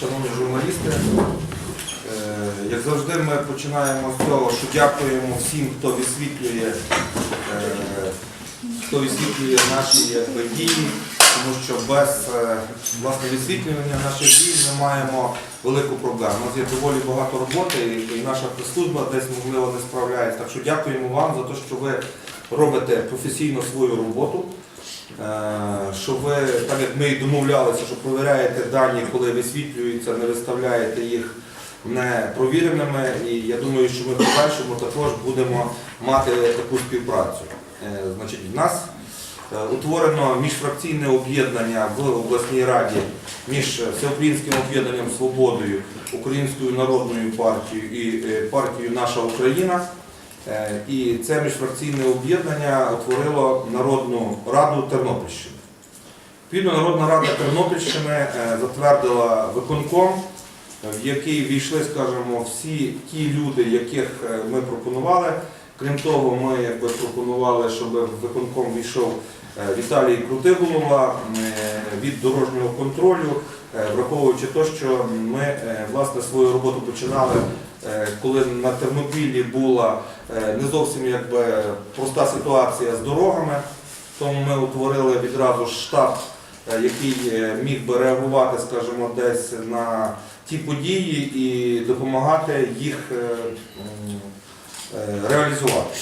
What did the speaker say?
шановні журналісти. Е, Як завжди, ми починаємо з того, що дякуємо всім, хто висвітлює, е, хто висвітлює наші якби, дії, тому що без е, власне висвітлювання наших дій ми маємо велику проблему. У нас є доволі багато роботи, і наша прес-служба десь можливо не справляється. Так що дякуємо вам за те, що ви робите професійно свою роботу. Е, що ви, так як ми і домовлялися, що провіряєте дані, коли висвітлюються, не виставляєте їх непровіреними. І я думаю, що ми в подальшому також будемо мати таку співпрацю. Е, Значить, в нас е, утворено міжфракційне об'єднання в обласній раді між Всеукраїнським об'єднанням Свободою, Українською народною партією і партією Наша Україна. Е, І це міжфракційне об'єднання утворило Народну раду Тернопільщини. Відповідно, Народна рада Тернопільщини е, затвердила виконком, в який війшли, скажімо, всі ті люди, яких е, ми пропонували. Крім того, ми якби, пропонували, щоб в виконком війшов е, Віталій Крутиголова е, від дорожнього контролю, е, враховуючи те, що ми власне свою роботу починали, коли на Тернопіллі була не зовсім якби, проста ситуація з дорогами. Тому ми утворили відразу штаб, який міг би реагувати, скажімо, десь на ті події і допомагати їх реалізувати.